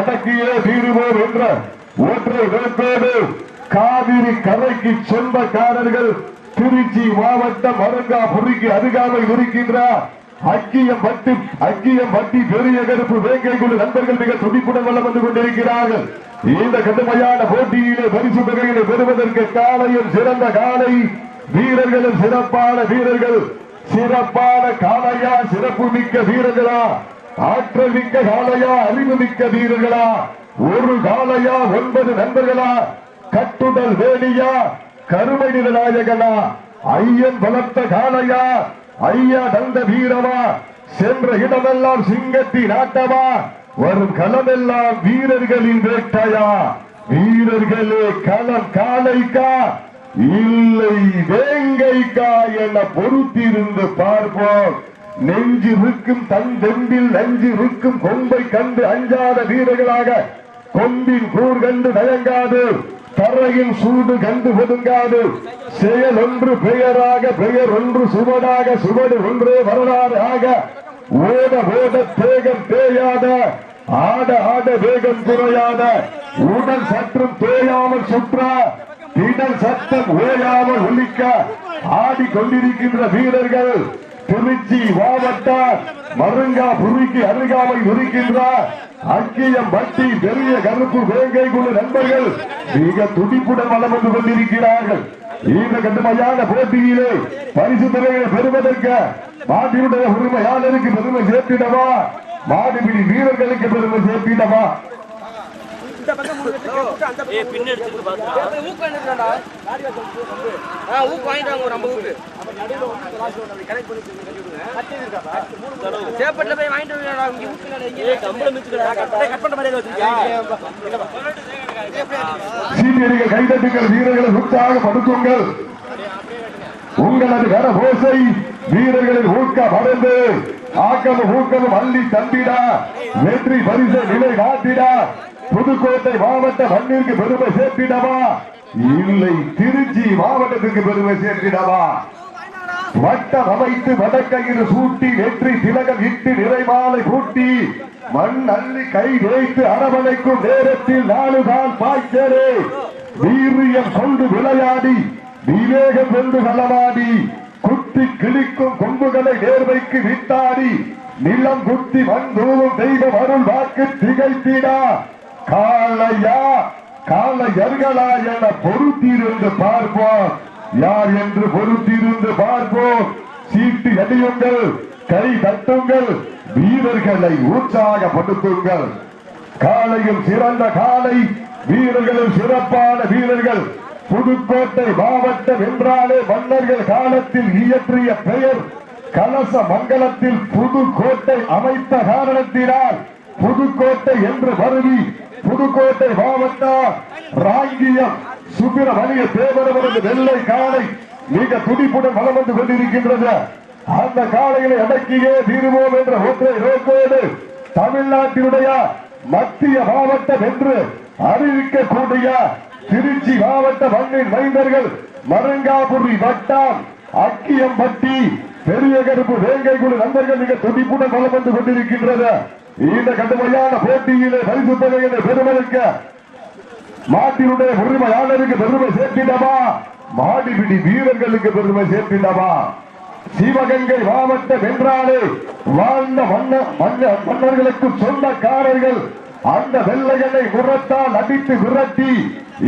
அடக்கியே தீருவோம் என்ற ஒற்றை நோக்கோடு காவிரி கரைக்கு சொந்தக்காரர்கள் திருச்சி மாவட்டம் அருங்காபுரிக்கு அருகாமை இருக்கின்ற அக்கியம் பட்டு அக்கியம் பட்டி பெரிய கருப்பு வேங்கை குழு நண்பர்கள் மிக துடிப்புடன் வளம் வந்து கொண்டிருக்கிறார்கள். இந்த கடுமையான போட்டியிலே பரிசு தொகையிலே பெறுவதற்கு காலையில் சிறந்த காலை வீரர்களும் சிறப்பான வீரர்கள் சிறப்பான காளையா சிறப்பு மிக்க வீரர்களா? ஆற்றல் மிக்க காலையா அறிவு மிக்க வீரர்களா? ஒரு காலையா ஒன்பது நண்பர்களா? கட்டுடல் வேணியா? கருமை நிற நாயகனா ஐயன் பலத்த காலையா ஐயா தந்த வீரமா? சென்ற இடமெல்லாம் சிங்கத்தின் ஆட்டமா வரும் களமெல்லாம் வீரர்களின் வேட்டையா? வீரர்களே களம் காலைக்கா? இல்லை வேங்கைக்கா என பொறுத்திருந்து பார்ப்போம். நெஞ்சு இருக்கும் தன் தெம்பில் நஞ்சு இருக்கும் கொம்பை கண்டு அஞ்சாத வீரர்களாக கொம்பின் கூர் கண்டு தயங்காது தரையின் சூடு கண்டு ஒதுங்காது. செயல் ஒன்று பெயராக பெயர் ஒன்று சுவடாக சுவடு ஒன்றே வரலாறு ஆக. ஓட ஓட தேகம் தேயாத ஆட ஆட வேகம் குறையாத. உடல் சற்றும் தேயாமல் சுற்றா திடல் சத்தம் ஓயாமல் ஒலிக்க. ஆடிக்கொண்டிருக்கின்ற வீரர்கள் திருச்சி மாவட்ட மருங்கா புரிக்கு அருகாமை இருக்கின்ற அக்கியம் பட்டி பெரிய கருப்பு வேங்கை குழு நண்பர்கள் மிக துடிப்புடன் வளம் வந்து கொண்டிருக்கிறார்கள். இந்த கடுமையான போட்டியிலே பரிசு தொகையை பெறுவதற்கு மாட்டினுடைய உரிமையாளருக்கு பெருமை சேர்த்திடவா? மாடுபிடி வீரர்களுக்கு பெருமை சேர்த்திடவா? ஏய் பின் எடுத்துட்டு பாத்துடா ஊக்கு வாங்கிட்டு ஆ ஊக்கு வாங்கிட்டு வாங்க ஒரு ஐம்பது ஊக்கு. போய் வாங்கிட்டு இங்க இங்க மிச்சுக்கடா கட் பண்ண மாதிரி வச்சிருக்கியா? சீனியர்கள் கைதட்டுங்கள் வீரர்களை உற்சாகப்படுத்துங்கள் உங்களது கர ஓசை வீரர்களின் ஊக்க மறந்து ஆக்கமும் ஊக்கமும் அள்ளி தந்திடா. வெற்றி பரிசை நிலை நாட்டிடா புதுக்கோட்டை மாவட்ட மண்ணிற்கு பெருமை சேர்த்திடவா? இல்லை திருச்சி மாவட்டத்திற்கு பெருமை சேர்த்திடவா? வட்டம் அமைத்து வடக்கையில் சூட்டி வெற்றி திலகம் இட்டு நிறைமாலை பூட்டி மண் அள்ளி கை வைத்து அரவணைக்கும் நேரத்தில் நாலு கால் பாய்ச்சலே. வீரியம் கொண்டு விளையாடி விவேகம் வென்று களவாடி குத்தி கிழிக்கும் கொம்புகளை நேர்மைக்கு விட்டாடி நிலம் குத்தி மண் தூவும் தெய்வம் அருள் வாக்கு திகைத்திடா காளையா காளையர்களா என பொறுத்திருந்து பார்ப்போம். யார் என்று பொறுத்திருந்து பார்ப்போம். சீட்டு அடியுங்கள் கை தட்டுங்கள் வீரர்களை உற்சாகப்படுத்துங்கள். காலையில் சிறந்த காலை வீரர்களும் சிறப்பான வீரர்கள். புதுக்கோட்டை மாவட்டம் என்றாலே மன்னர்கள் காலத்தில் இயற்றிய பெயர். கலச மங்கலத்தில் புதுக்கோட்டை அமைத்த காரணத்தினால் புதுக்கோட்டை என்று வருவி புதுக்கோட்டை மாவட்டம் ராங்கியம் சுப்பிரமணிய தேவரவரது வெள்ளை காலை மிக துடிப்புடன் வளம் வந்து கொண்டிருக்கின்றது. அந்த காலையில அடக்கியே தீருவோம் என்ற ஒற்றை நோக்கோடு தமிழ்நாட்டினுடைய மத்திய மாவட்டம் என்று அறிவிக்கக்கூடிய திருச்சி மாவட்ட மண்ணின் மைந்தர்கள் மருங்காபுரி வட்டம் அக்கியம்பட்டி பெரிய கருப்பு வேங்கை குழு நண்பர்கள் மிக துடிப்புடன் வளம் வந்து கொண்டிருக்கின்றது. இந்த கடுமையான போட்டியிலே பரிசு தொகையினை பெருமளுக்கு மாட்டினுடைய உரிமையாளருக்கு பெருமை சேர்த்திடவா மாடிபிடி வீரர்களுக்கு பெருமை சேர்த்திடவா சிவகங்கை மாவட்ட வென்றாலே வாழ்ந்த மன்ன மன்னர்களுக்கு சொந்தக்காரர்கள் அந்த வெள்ளையனை முரத்தால் அடித்து விரட்டி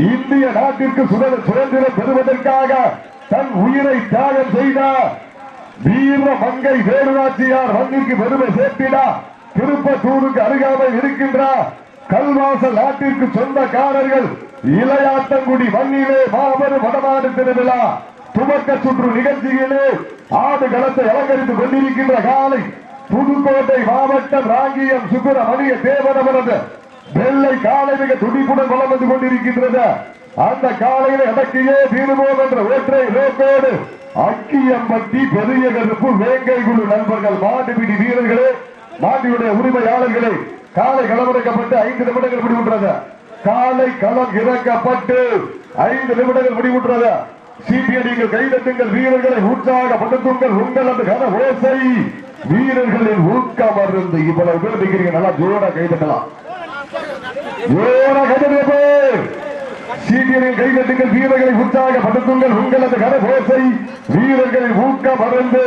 இந்திய நாட்டிற்கு சுதந்திரம் பெறுவதற்காக தன் உயிரை தியாகம் செய்த வீர மங்கை வேலுநாச்சியார் மண்ணிற்கு பெருமை சேர்த்திடா திருப்பத்தூருக்கு அருகாமல் இருக்கின்ற கல்வாசல் நாட்டிற்கு சொந்தக்காரர்கள் இளையாத்தங்குடி மண்ணிலே மாபெரும் வடநாடு திருவிழா துவக்க சுற்று நிகழ்ச்சியிலே ஆடு களத்தை அலங்கரித்துக் கொண்டிருக்கின்ற காலை புதுக்கோட்டை மாவட்டம் ராங்கியம் சுப்பிரமணிய தேவரவரது வெள்ளை காலை மிக துடிப்புடன் வளம் வந்து கொண்டிருக்கின்றது. அந்த காலையில அடக்கியே தீருவோம் என்ற ஒற்றை நோக்கோடு அக்கியம்பட்டி பெரிய கருப்பு வேங்கை குழு நண்பர்கள் மாட்டுப்பிடி வீரர்களே மாட்டியுடைய உரிமையாளர்களை காலை களமிறக்கப்பட்டு ஐந்து நிமிடங்கள் முடிவுற்றது. காலை களம் இறக்கப்பட்டு ஐந்து நிமிடங்கள் முடிவுற்றது. சிபிஐடிகள் கைதட்டுங்கள் வீரர்களை உற்சாகப்படுத்துங்கள் உங்களது கன ஓசை வீரர்களின் ஊக்கம் அருந்து இவ்வளவு பேர் நிற்கிறீங்க நல்லா ஜோரா கைதட்டலாம். ஓர கைதட்டு சீனியரின் கைதட்டுங்கள் வீரர்களை உற்சாகப்படுத்துங்கள் உங்களது கரகோசை வீரர்களின் ஊக்கம் மறந்து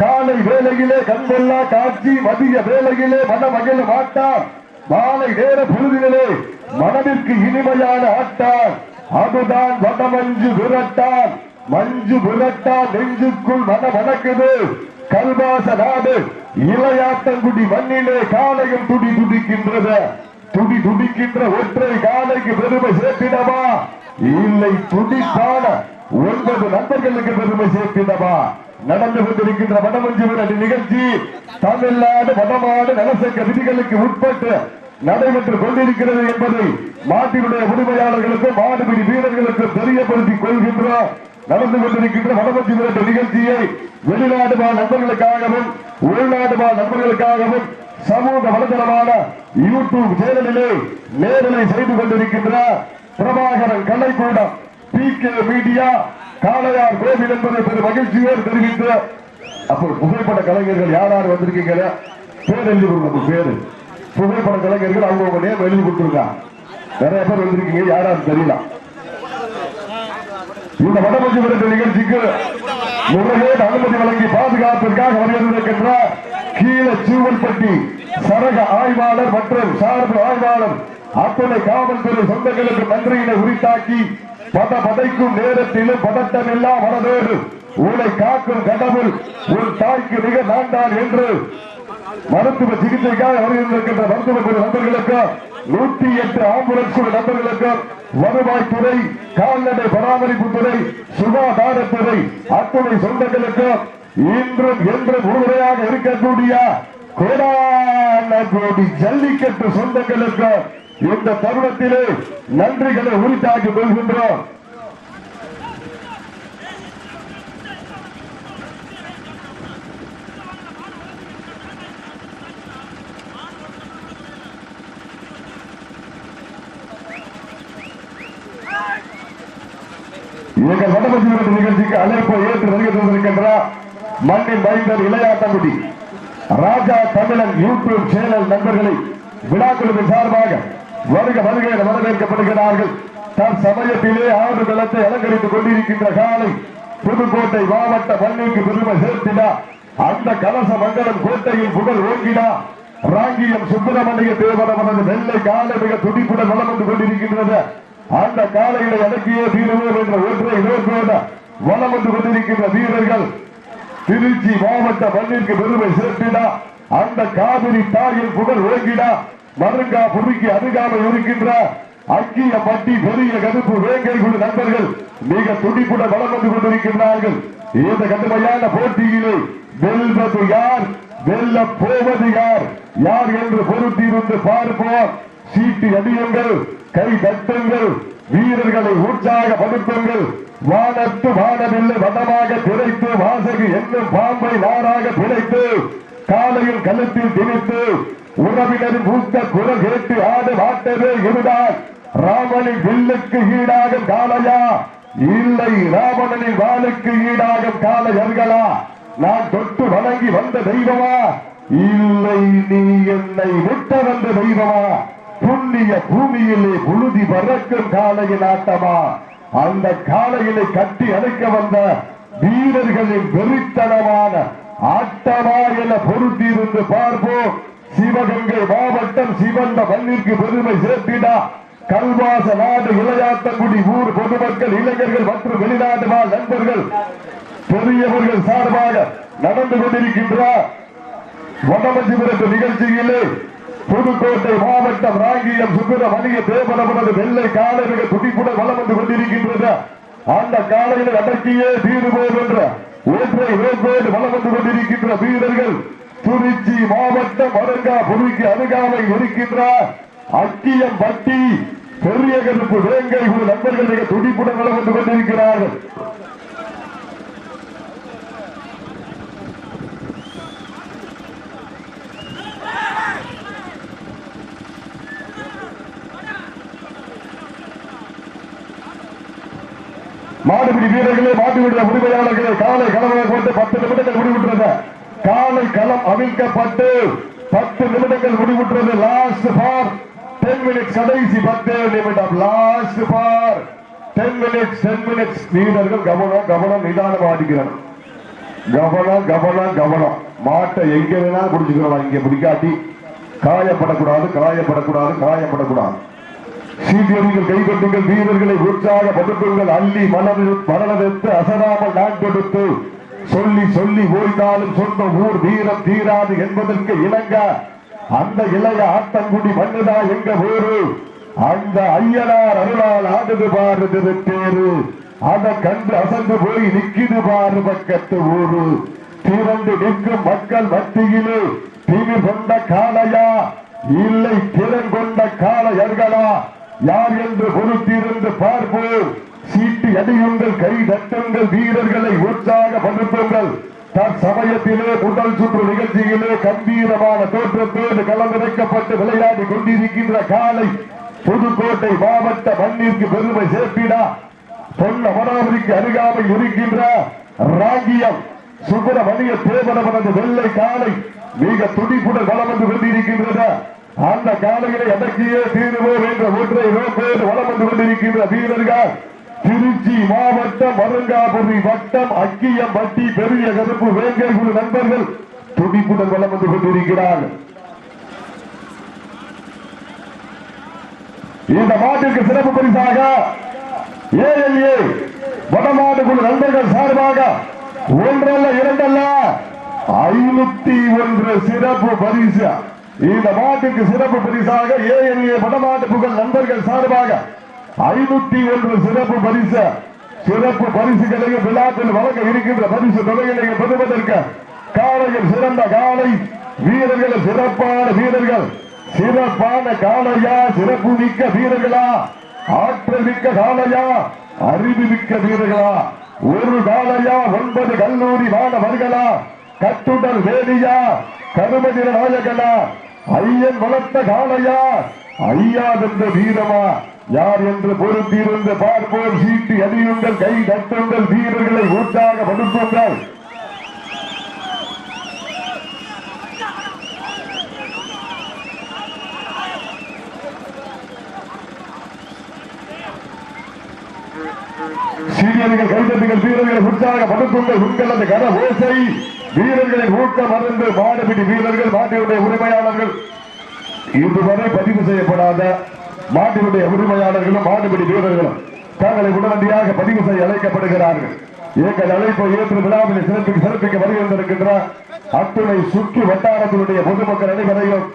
காலை வேலையிலே கண்கொள்ளா காட்சி மதிய வேளையிலே மனமகிழ மாட்டார். மாலை நேர பொழுதிலே மனதிற்கு இனிமையான ஆட்டான் அதுதான் வடமஞ்சு விரட்டான் மஞ்சு விரட்டா நெஞ்சுக்குள் மன வணக்குது கல்வாச நாடு இளையாத்தங்குடி மண்ணிலே காலையும் துடி துடிக்கின்றது. துடி துடிக்கின்ற ஒற்றை காலைக்கு பெருமை சேர்த்திடவா? இல்லை துடிப்பான ஒன்பது நண்பர்களுக்கு பெருமை சேர்த்திடவா? நடந்து கொண்டிருக்கின்ற வடமஞ்சி விரட்டு நிகழ்ச்சி தமிழ்நாடு வடமாடு நலசங்க விதிகளுக்கு உட்பட்டு நடைபெற்றுக் கொண்டிருக்கிறது என்பதை மாட்டினுடைய உரிமையாளர்களுக்கும் மாடுபிடி வீரர்களுக்கும் தெரியப்படுத்திக் கொள்கின்றோம் நடந்து கொண்டிருக்கின்ற வடமஞ்சி விரட்டு நிகழ்ச்சியை வெளிநாடு வாழ் நண்பர்களுக்காகவும் உள்நாடு வாழ் நண்பர்களுக்காகவும் சமூக வலைதளமான யூடியூப் சேனலிலே நேரலை செய்து கொண்டிருக்கின்ற Prabhakaran Kalaikoodam P K media Kalaiyar Kovil என்பதை பெரும் மகிழ்ச்சியோடு தெரிவித்து அப்போ புகைப்பட கலைஞர்கள் யார் யார் வந்திருக்கீங்க பேர் எழுதி கொடுங்க பேரு. புகைப்பட கலைஞர்கள் அவங்க உங்க நேம் எழுதி கொடுத்துருங்க. நிறைய பேர் வந்திருக்கீங்க யார் யார் தெரியல. இந்த வடமஞ்சி விரட்டு நிகழ்ச்சிக்கு முறையோடு அனுமதி வழங்கி பாதுகாப்பிற்காக வருகின்ற கீழ சீவல்பட்டி சரக ஆய்வாளர் மற்றும் சார்பு ஆய்வாளர் அத்தனை காவல்துறை சொந்தங்களுக்கு நன்றியினை உரித்தாக்கி பத பதைக்கும் நேரத்திலும் பதட்டம் இல்லா வரவேறு. உன்னை காக்கும் கடவுள் உன் தாய்க்கு மிக நான்தான் என்று மருத்துவ சிகிச்சைக்காக வருகின்ற மருத்துவ குழு நண்பர்களுக்கு நூத்தி எட்டு ஆம்புலன்ஸ் குழு நண்பர்களுக்கு வருவாய்த்துறை கால்நடை பராமரிப்புத்துறை சுகாதாரத்துறை அத்துணை சொந்தங்களுக்கு இன்றும் என்றும் உறுதுணையாக இருக்கக்கூடிய கோடான கோடி ஜல்லிக்கட்டு சொந்தங்களுக்கு இந்த தருணத்திலே நன்றிகளை உரித்தாக்கிக் கொள்கின்றோம். எங்கள் வடமஞ்சி நிகழ்ச்சிக்கு அழைப்பு ஏற்று வருகை தந்திருக்கின்ற மண்ணின் மைந்தர் இளையாட்டங்குடி ராஜா தமிழன் யூடியூப் சேனல் நண்பர்களை விழாக்குழுவின் சார்பாக வருக வருகையில் என வரவேற்கப்படுகிறார்கள். தற்சமயத்திலே ஆறு தளத்தை அலங்கரித்துக் கொண்டிருக்கின்ற காலை புதுக்கோட்டை மாவட்ட பள்ளிக்கு பெருமை சேர்த்தினா அந்த கலச மங்கலம் கோட்டையில் புகழ் ஓங்கினா ராங்கியம் சுப்பிரமணிய தேவரவனது வெள்ளை காலை மிக துடிப்புடன் வளம் வந்து கொண்டிருக்கின்றது. அந்த காலையில அடக்கியே தீருவோம் என்ற ஒற்றை நோக்கோட வளம் வந்து கொண்டிருக்கின்ற வீரர்கள் திருச்சி மாவட்ட மண்ணிற்கு பெருமை சேர்த்தினா அந்த காவிரி தாயின் புகழ் ஓங்கினா மருங்கா புதுக்கி அருகாமல் இருக்கின்ற அக்கிய பட்டி பெரிய கருப்பு வேங்கை குழு நண்பர்கள் மிக துடிப்புடன் வளம் வந்து கொண்டிருக்கின்றார்கள். இந்த கடுமையான போட்டியிலே வெல்வது யார்? வெல்ல போவது யார்? யார் என்று பொருத்தியிருந்து பார்ப்போம். சீட்டு அடியுங்கள் கை தட்டுங்கள் வீரர்களை உற்சாகப்படுத்துங்கள். வானத்து வானவில்லை வனமாக பிழைத்து வாசகு என்னும் பாம்பை நாராக பிழைத்து காலையில் கழுத்தில் திணித்து உறவினர் ஊத்த குரல் கேட்டு ஆடு வாட்டவே இருந்தால் ராமனின் வில்லுக்கு ஈடாகும் காலையா இல்லை ராவணனின் வாளுக்கு ஈடாகும் காலையர்களா நான் தொட்டு வணங்கி வந்த தெய்வமா? இல்லை நீ என்னை விட்ட வந்த தெய்வமா? புண்ணிய பூமியிலே புழுதி பறக்கும் காலையின் ஆட்டமா? அந்த காலையிலே கட்டி அடைக்க வந்த வீரர்களின் வெறித்தனமான ஆட்டமா என பொருத்தியிருந்து பார்ப்போம். சிவகங்கை மாவட்டம் சிவந்த மண்ணிற்கு பெருமை சேர்த்திடா கல்வாச நாடு இளையாத்தங்குடி ஊர் பொதுமக்கள் இளைஞர்கள் மற்றும் வெளிநாட்டு வாழ் நண்பர்கள் பெரியவர்கள் சார்பாக நடந்து கொண்டிருக்கின்றார் வடமஞ்சிபுரத்து நிகழ்ச்சியிலே புதுக்கோட்டை மாவட்டம் ராங்கியம் சுப்பிரமணிய தேவனவனது வெள்ளை காலை மிக துடிப்புடன் வளம் வந்து கொண்டிருக்கின்றது. அந்த காலையில் அடக்கியே தீர்வோம் என்ற ஒற்றை வேப்போடு வளம் வந்து கொண்டிருக்கின்ற வீரர்கள் திருச்சி மாவட்டம் வருங்காபுரிக்கு அருகாமை இருக்கின்ற அக்கியம் பட்டி பெரிய கருப்பு வேங்கை குழு நண்பர்கள் மிக துடிப்புடன் வளம் கொண்டிருக்கிறார்கள். மாடுபிடி வீரர்களே மாட்டுவிடுற உரிமையாளர்களே காலை கலவரம் கொண்டு பத்து நிமிடங்கள் முடிவுற்றது. காலை களம் அவிழ்க்கப்பட்டு பத்து நிமிடங்கள் முடிவுற்றது. லாஸ்ட் பார் டென் மினிட்ஸ் கடைசி பத்து நிமிடம். Last for ten minutes ten minutes வீரர்கள் கவனம் கவனம் நிதானம் ஆடுகிறார் கவனம் கவனம் கவனம். மாட்டை எங்க வேணாலும் பிடிச்சுக்கலாம். இங்க பிடிக்காட்டி காயப்படக்கூடாது காயப்படக்கூடாது காயப்படக்கூடாது. சீக்கிரங்கள் கைகொண்டுங்கள் வீரர்களை உற்சாக படுத்துங்கள் அள்ளி மனதில் மரணத்து அசராமல் நாட்டெடுத்து சொல்லி சொல்லி ஓய்ந்தாலும் சொந்த ஊர் வீரம் தீராது என்பதற்கு இணங்க அந்த இளைய ஆத்தங்குடி மண்ணுதா எங்க ஊரு அந்த ஐயனார் அருளால் ஆடுது பாரு பேரு அத கண்டு அசந்து போய் நிக்கிது பாரு பக்கத்து ஊரு. திரண்டு நிற்கும் மக்கள் மத்தியிலே திமி கொண்ட காளையா? இல்லை திறன் கொண்ட காளையர்களா? யார் என்று பொறுத்திருந்து பார்ப்போம். சீட்டு எடையுங்கள் கை தட்டங்கள் வீரர்களை உற்சாகப்படுத்துங்கள் தற்சமயத்திலே முதல் சுற்று நிகழ்ச்சியிலே கம்பீரமான தோற்றத்தோடு கலந்துரைக்கப்பட்டு விளையாடி கொண்டிருக்கின்ற காலை புதுக்கோட்டை மாவட்ட மண்ணிற்கு பெருமை சேர்ப்பிடா சொன்ன மனாவதிக்கு அருகாமை இருக்கின்ற ராகியம் சுப்பிரமணிய தேவனவனது வெள்ளை காலை மிக துடிப்புடன் வளம் வந்து கொண்டிருக்கின்றது. அந்த காலையிலே அடக்கியே தீருவோம் என்ற ஒன்றை நோக்கோடு வளம் வந்து கொண்டிருக்கின்ற வீரர்கள் திருச்சி மாவட்டம் வருங்காபுரி வட்டம் அக்கியம் பட்டி பெரிய கருப்பு வேங்கை குழு நண்பர்கள் துடிப்புடன் வளம் வந்து கொண்டிருக்கிறார்கள் இந்த மாட்டிற்கு சிறப்பு பரிசாக ஏஎல்ஏ வடமாடு குழு நண்பர்கள் சார்பாக ஒன்றல்ல இரண்டல்ல ஐநூத்தி ஒன்று சிறப்பு பரிசு. இந்த மாட்டுக்கு சிறப்பு பரிசாக ஏஎல்ஏ வடமாட்டு புகழ் நண்பர்கள் சார்பாக ஐநூத்தி ஒன்று சிறப்பு பரிசு. சிறப்பு பரிசுகளையும் விழாக்கள் வழங்க இருக்கின்ற பரிசு தொகைகளை பெறுவதற்கு காலையில் சிறந்த காலை வீரர்கள் சிறப்பான வீரர்கள் சிறப்பான காலையா சிறப்பு மிக்க வீரர்களா ஆற்றல் மிக்க காலையா அறிவு மிக்க வீரர்களா ஒரு காலையா ஒன்பது கல்லூரி மாணவர்களா கட்டுடல் வேலியா கருமதிர நாயகனா ஐயன் வளர்த்த காலையா ஐயா வென்ற வீரமா யார் என்று பொறுத்திருந்து பார்ப்போம் சீட்டு அடியுங்கள் கை தட்டுங்கள் வீரர்களை ஊட்டாக படுத்துங்கள். சீனியர்கள் கைதட்டுங்கள் வீரர்களை உற்சாகப்படுத்துங்கள் அந்த கர ஓசை வீரர்களின் ஊக்கம் அறிந்து மாடுபிடி வீரர்கள் மாட்டியுடைய உரிமையாளர்கள். இதுவரை பதிவு செய்யப்படாத மாட்டினுடைய உரிமையாளர்களும் மாட்டுப்படி வீரர்களும் தங்களை உடனடியாக பதிவு செய்ய அழைக்கப்படுகிறார்கள். எங்கள் அழைப்பை ஏற்று விழாவில் சிறப்பிக்க சிறப்பிக்க வருகின்றிருக்கின்ற அத்துணை சுற்று வட்டாரத்தினுடைய பொதுமக்கள் அனைவரையும்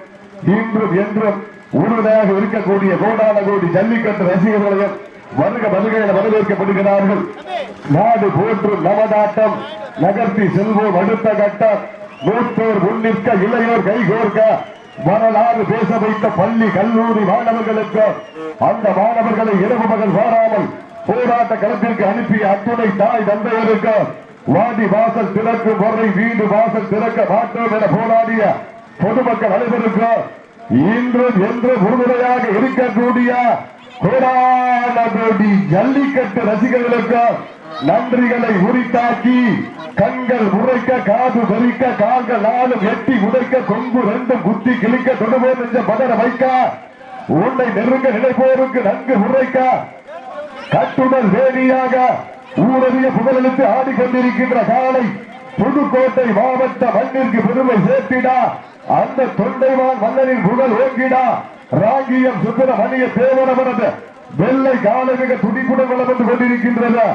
இன்றும் என்றும் உறுதியாக இருக்கக்கூடிய கோடான கோடி ஜல்லிக்கட்டு ரசிகர்களையும் வருக வருக வரவேற்கப்படுகிறார்கள். நாடு போற்று நவதாட்டம் நகர்த்தி செல்வோம் அடுத்த கட்டம். மூத்தோர் முன்னிற்க இளையோர் கைகோர்க்க. வரலாறு பேச வைத்த பள்ளி கல்லூரி மாணவர்களுக்கு அந்த மாணவர்களை இரவு மகள் வாராமல் போராட்ட களத்திற்கு அனுப்பிய அத்துணை தாய் தந்தையருக்கு வாடி வாசல் திறக்கும் வரை வீடு வாசல் திறக்க மாட்டோம் என போராடிய பொதுமக்கள் அனைவருக்கு இன்றும் என்று உறுதுணையாக இருக்கக்கூடிய கோடானகோடி ஜல்லிக்கட்டு ரசிகர்களுக்கு நன்றிகளை உரித்தாக்கி கண்கள் உரைக்க காது வெறிக்க கால்கள் நாளும் எட்டி உதைக்க கொம்பு ரெண்டும் குத்தி கிழிக்க தொடுவோம் என்ற பதற வைக்க. உன்னை நெருங்க நினைப்போருக்கு நன்கு உரைக்க. கட்டுடல் வேணியாக ஊரறிய புகழெழுத்து ஆடிக்கொண்டிருக்கின்ற காலை புதுக்கோட்டை மாவட்ட மண்ணிற்கு பெருமை சேர்த்திடா. அந்த தொண்டைவான் மன்னரின் புகழ் ஓங்கிடா. ராங்கியம் சுந்தரமணிய தேவனவரது வெள்ளை காலை மிக துடிப்புடன் வளர்ந்து கொண்டிருக்கின்றது.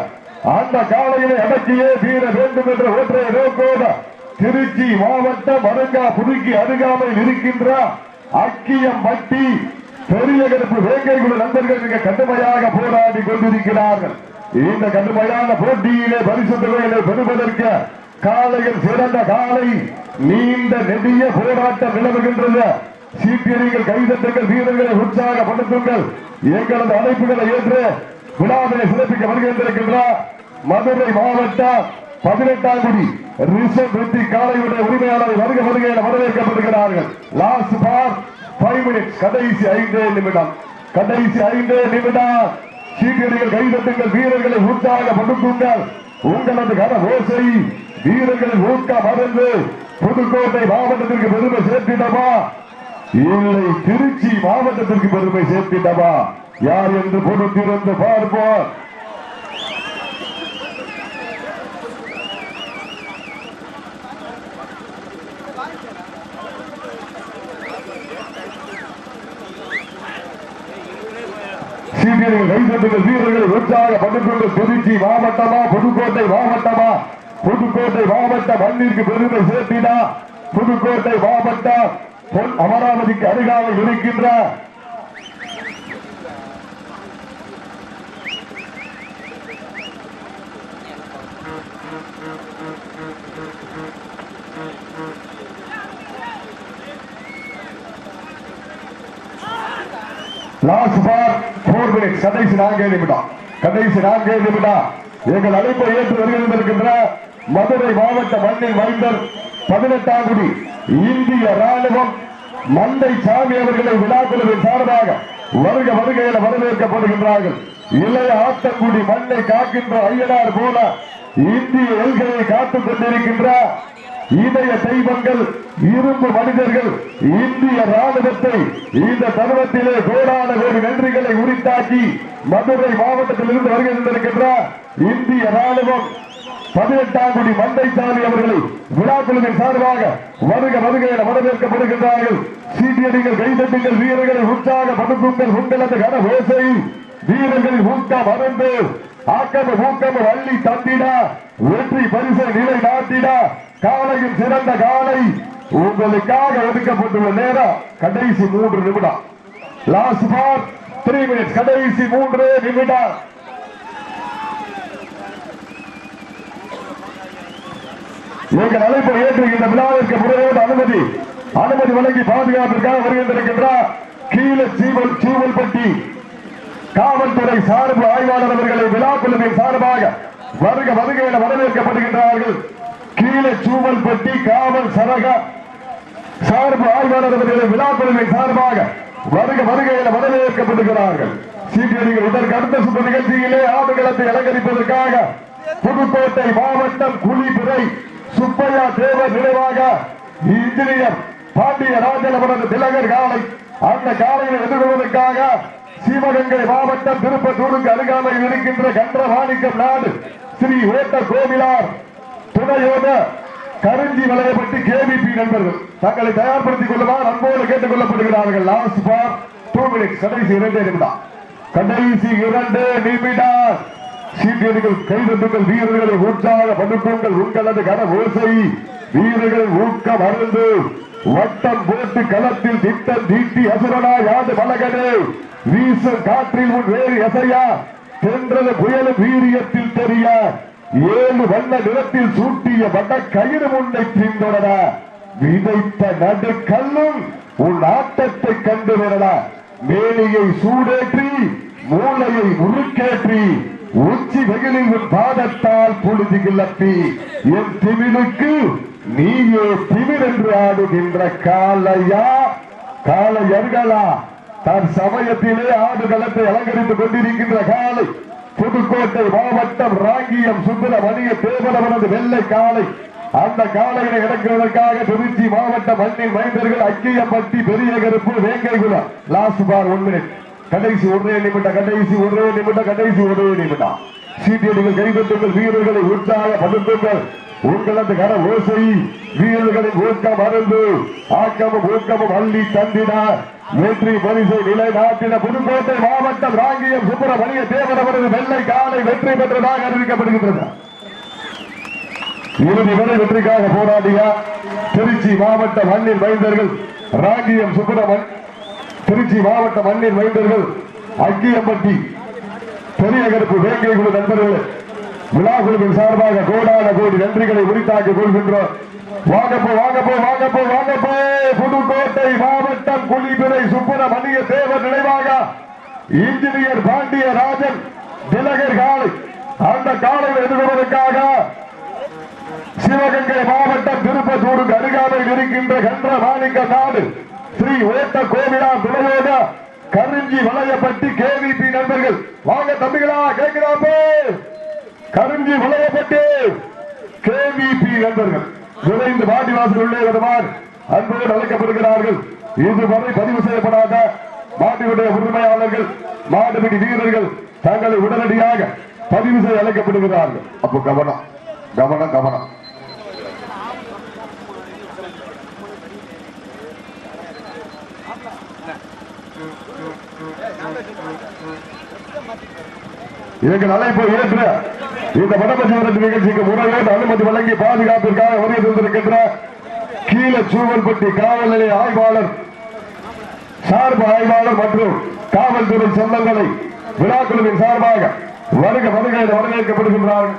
அந்த காலையினை அடக்கியே தீர வேண்டும் என்ற ஒற்றை நோக்கோடு திருச்சி மாவட்டம் மருங்கா புதுக்கி அருகாமையில் இருக்கின்ற அக்கியம் பட்டி பெரிய கருப்பு வேங்கை குழு நண்பர்கள் மிக கடுமையாக போராடி கொண்டிருக்கிறார்கள். இந்த கடுமையான போட்டியிலே பரிசு தொகையிலே பெறுவதற்கு காலையில் சிறந்த காலை நீண்ட நெடிய போராட்டம் நிலவுகின்றது. சீக்கிரங்கள் கைதட்டுங்கள் வீரர்களை உற்சாகப்படுத்துங்கள். எங்களது அழைப்புகளை ஏற்று விழாவினை சிறப்பிக்க வருகின்றிருக்கின்ற மதுரை மாவட்டம் பதினெட்டாம் குடி ரிசர்வ் வெற்றி காலையுடைய உரிமையாளரை வருக வருகையில் என வரவேற்கப்படுகிறார்கள். லாஸ்ட் பார் ஃபைவ் மினிட்ஸ் கடைசி ஐந்தே நிமிடம். கடைசி ஐந்தே நிமிடம். சீட்டியடிகள் கைதட்டுங்கள் வீரர்களை உற்சாகப்படுத்துங்கள் உங்களது கன ஓசை வீரர்களின் ஊக்க மறந்து புதுக்கோட்டை மாவட்டத்திற்கு பெருமை சேர்த்திடமா இல்லை திருச்சி மாவட்டத்திற்கு பெருமை சேர்த்திட்டவா யார் என்று பொறுத்திருந்து பார்ப்போம். சீனியர்கள் கைதட்டுகள் வீரர்களை உற்சாக பண்ணிக்கொண்டு திருச்சி மாவட்டமா புதுக்கோட்டை மாவட்டமா? புதுக்கோட்டை மாவட்ட மண்ணிற்கு பெருமை சேர்த்தினா புதுக்கோட்டை மாவட்டம் அமராவதிக்கு அருகாமல் இருக்கின்ற கடைசி நான்கே நிமிடம். கடைசி நான்கே நிமிடம். எங்கள் அழைப்பை ஏற்று வருகின்றிருக்கின்ற மதுரை மாவட்ட மண்ணில் மைந்தர் பதினெட்டாம் குடி இந்திய ராணுவம் மந்தை சாமி அவர்களை விழாக்குழுவின் சார்பாக வருக வருக என வரவேற்கப்படுகின்றார்கள். இளைய ஆத்தங்குடி மண்ணை காக்கின்ற ஐயனார் போல இந்திய எல்களை காத்துக் கொண்டிருக்கின்ற இதய தெய்வங்கள் இரும்பு மனிதர்கள் இந்திய ராணுவத்தை இந்த தருணத்திலே கோடான கோடி நன்றிகளை உரித்தாக்கி மதுரை மாவட்டத்தில் இருந்து வருகின்றிருக்கின்ற இந்திய ராணுவம் பதினெட்டாம் குடி மந்தைசாமி அவர்களை விழாக்குழுவின் சார்பாக வருக வருக என வரவேற்கப்படுகின்றார்கள். சீட்டியடிகள் கைதட்டுங்கள் வீரர்களை உற்சாக படுக்குங்கள் உங்களது கன ஓசை வீரர்களின் ஊக்கம் அருந்து ஆக்கம ஊக்கம வள்ளி தந்திடா வெற்றி பரிசை நிலை நாட்டிடா காலையின் சிறந்த காலை உங்களுக்காக ஒதுக்கப்பட்டுள்ள நேரம் கடைசி மூன்று நிமிடம். லாஸ்ட் பார் த்ரீ மினிட்ஸ் கடைசி மூன்று நிமிடம். எங்கள் அழைப்பை ஏற்று இந்த விழாவிற்கு முறையோடு அனுமதி அனுமதி வழங்கி பாதுகாப்பிற்காக வருகின்றிருக்கின்றார் கீழே சீவல் சீவல்பட்டி காவல்துறை சார்பு ஆய்வாளர் அவர்களை விழா குழுவின் சார்பாக வருக வருக என வரவேற்கப்படுகின்றார்கள். கீழே சூவல்பட்டி காவல் சரக சார்பு ஆய்வாளர் அவர்களை விழா சார்பாக வருக வருகையில் என வரவேற்கப்படுகிறார்கள். சீட்டியடிகள் இதற்கு அடுத்த சுற்று நிகழ்ச்சியிலே ஆடுகளத்தை அலங்கரிப்பதற்காக புதுக்கோட்டை மாவட்டம் குழித்துறை சுப்பையா தேவர் நினைவாக இன்ஜினியர் பாண்டிய ராஜன் அவரது திலகர் காலை அந்த காலையில் எதிர்கொள்வதற்காக சிவகங்கை மாவட்டம் திருப்பத்தூருக்கு அருகாமையில் இருக்கின்ற கன்றமாணிக்கம் நாடு ஸ்ரீ ஓட்ட கோவிலார் துணையோட கருஞ்சி வளையப்பட்டு கேவிபி நண்பர்கள் தங்களை தயார்படுத்திக் கொள்ளுமாறு அன்போடு கேட்டுக் கொள்ளப்படுகிறார்கள் லாஸ்ட் பார் டூ மினிட்ஸ் கடைசி இரண்டே நிமிடம். கடைசி இரண்டு நிமிடம். சீட்டியர்கள் கைதட்டுங்கள் வீரர்களை உற்சாக படுக்குங்கள். உங்களது கன ஓசை வீரர்கள் ஊக்கம் அருந்து வட்டம் போட்டு களத்தில் திட்டம் தீட்டி அசுரனா யாது மலகனே வீச காற்றில் உன் வேறு எசையா? தென்றது புயலும் வீரியத்தில் தெரியா? ஏழு வண்ண நிறத்தில் சூட்டிய வட கயிறு முன்னை பின்தொடர விதைத்த நடுக்கல்லும் உன் ஆட்டத்தை கண்டு வரல. மேனியை சூடேற்றி மூளையை உருக்கேற்றி உச்சி வெயிலில் உன் பாதத்தால் பொழுது கிளப்பி என் திமிழுக்கு நீயே திமிர் என்று ஆடுகின்ற காலையா காலையர்களா தன் சமயத்திலே ஆடுகளத்தை அலங்கரித்துக் கொண்டிருக்கின்ற காலை புதுக்கோட்டை மாவட்டம் ராங்கியம் சுந்தரமணிய தேவரவனது வெள்ளை காலை அந்த காலையில இறக்குவதற்காக திருச்சி மாவட்ட மண்ணின் மைந்தர்கள் அக்கியப்பட்டி பெரிய கருப்பு வேங்கைகுலம் லாஸ்ட் பார் ஒன் மினிட் கடைசி ஒரே நிமிடம் கடைசி ஒரே நிமிடம் கடைசி ஒரே நிமிடம். சீட்டியடிகள் கைப்பற்றுங்கள் வீரர்களை உற்சாக படுத்துங்கள். உங்களது கர ஓசை வீரர்களின் ஊக்கம் அருந்து. ஆக்கமும் ஊக்கமும் அள்ளி தந்தினார் வெற்றி பரிசை நிலைநாட்டின புதுக்கோட்டை மாவட்டம் ராங்கியம் சுப்பிரமணிய தேவரவரது வெள்ளை காலை வெற்றி பெற்றதாக அறிவிக்கப்படுகின்றது. இறுதி வரை வெற்றிக்காக போராடிய திருச்சி மாவட்ட மண்ணில் வைந்தர்கள் ராங்கியம் சுப்பிரமணி திருச்சி மாவட்ட மண்ணில் வைந்தர்கள் அக்கியம்பட்டி பெரிய கருப்பு வேங்கை குழு நண்பர்கள் விழாக்குழுவின் சார்பாக கோடான கோடி நன்றிகளை உரித்தாக்கிக் கொள்கின்றோம். வாங்கப்போ வாங்கப்போ வாங்கப்போ வாங்கப்போ புதுக்கோட்டை மாவட்டம் குழித்துறை சுப்பிரமணிய தேவர் நினைவாக இன்ஜினியர் பாண்டிய ராஜன் திலகர் காலை அந்த காலையில் எதிர்கொள்வதற்காக சிவகங்கை மாவட்டம் திருப்பத்தூருக்கு அருகாமையில் இருக்கின்ற கன்ற மாணிக்க நாடு ஸ்ரீ ஓட்ட கோவிலா துணையோக கருஞ்சி வளையப்பட்டி கேவிபி நண்பர்கள். வாங்க தம்பிகளா கேட்கிறாப்போ கருங்கி உலகப்பட்டு கேவிபி நண்பர்கள். விரைந்து வாடி வாசல் உள்ளே வருவார். அன்போடு அழைக்கப்படுகிறார்கள். இதுவரை பதிவு செய்யப்படாத மாட்டினுடைய உரிமையாளர்கள் மாடுபிடி வீரர்கள் தங்களை உடனடியாக பதிவு செய்ய அழைக்கப்படுகிறார்கள். அப்போ கவனம் கவனம் கவனம். எங்கள் அழைப்பு ஏற்ற இந்த வடமஞ்சி நிகழ்ச்சிக்கு முறையோடு அனுமதி வழங்கி பாதுகாப்பிற்காக வருகை தந்திருக்கின்ற கீழ சூவல்பட்டி காவல் நிலைய ஆய்வாளர் சார்பு ஆய்வாளர் மற்றும் காவல்துறை சொந்தங்களை விழாக்குழுவின் சார்பாக வருக வருகை என வரவேற்கப்படுகின்றார்கள்.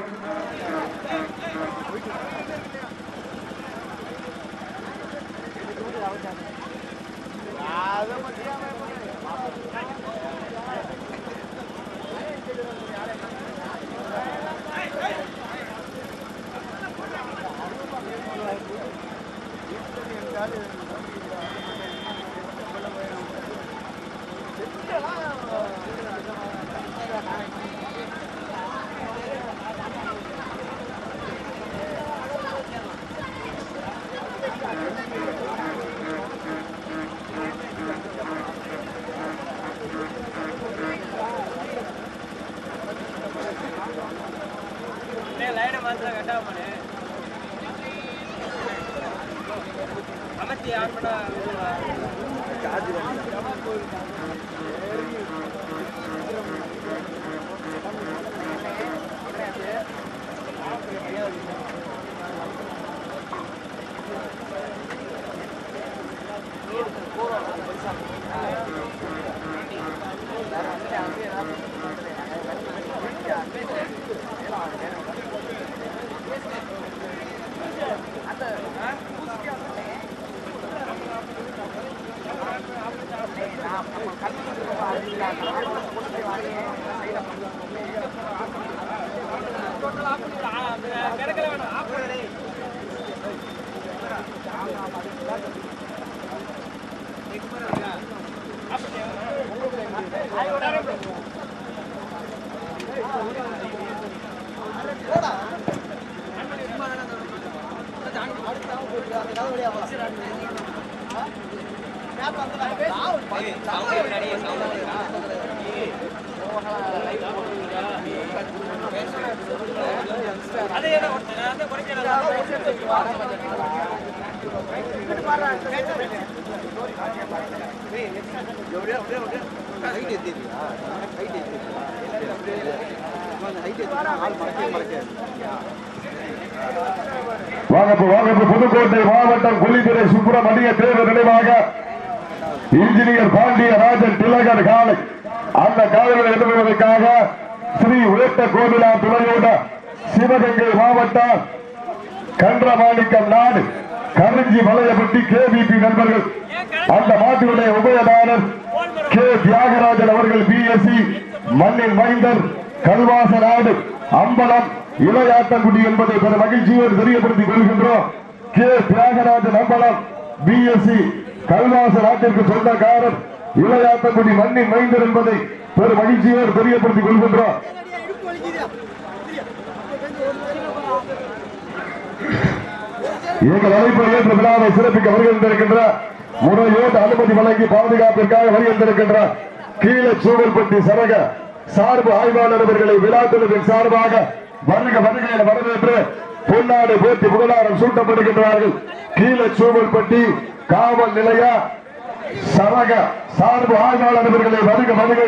வாங்கப்பு வாங்கப்பு புதுக்கோட்டை மாவட்டம் கொல்லித்துறை சுப்பிரமணிய தேர்வு நினைவாக இன்ஜினியர் பாண்டிய ராஜன் திலகர் காலை. அந்த காலையில் எழுதுவதற்காக ஸ்ரீ உயர்த்த கோவிலா துணையோட சிவகங்கை மாவட்டம் கன்றமாணிக்கம் நாடு. கருஞ்சி வளையப்பட்டி கேபிபி நண்பர்கள். அந்த மாட்டினுடைய உபயதாரர் கே தியாகராஜன் அவர்கள் பிஎஸ்சி மண்ணின் மைந்தர் கல்வாச நாடு அம்பலம் இளையாட்டங்குடி என்பதை பெற மகிழ்ச்சியோடு தெரியப்படுத்திக் கொள்கின்றோம். கே தியாகராஜன் அம்பலம் பிஎஸ்சி கல்வாச நாட்டிற்கு சொந்தக்காரர் இளையாட்டங்குடி மண்ணின் மைந்தர் என்பதை பெரு மகிழ்ச்சியோடு தெரியப்படுத்திக் கொள்கின்றோம். எங்கள் அமைப்பிலே விழாவை சிறப்பிக்க வருகின்றிருக்கின்ற முறையோடு அனுமதி வழங்கி பாதுகாப்பிற்காக வருகின்றிருக்கின்ற கீழ சூழல்பட்டி சரக சார்பு ஆய்வாளர் அவர்களை விழா சார்பாக வருக வருக வரவேற்று பொன்னாடு போட்டி புகழாரம் சூட்டப்படுகின்றார்கள். கீழ சூழல்பட்டி காவல் நிலைய சரக சார்பு ஆய்வாளர் அவர்களை வருக வருக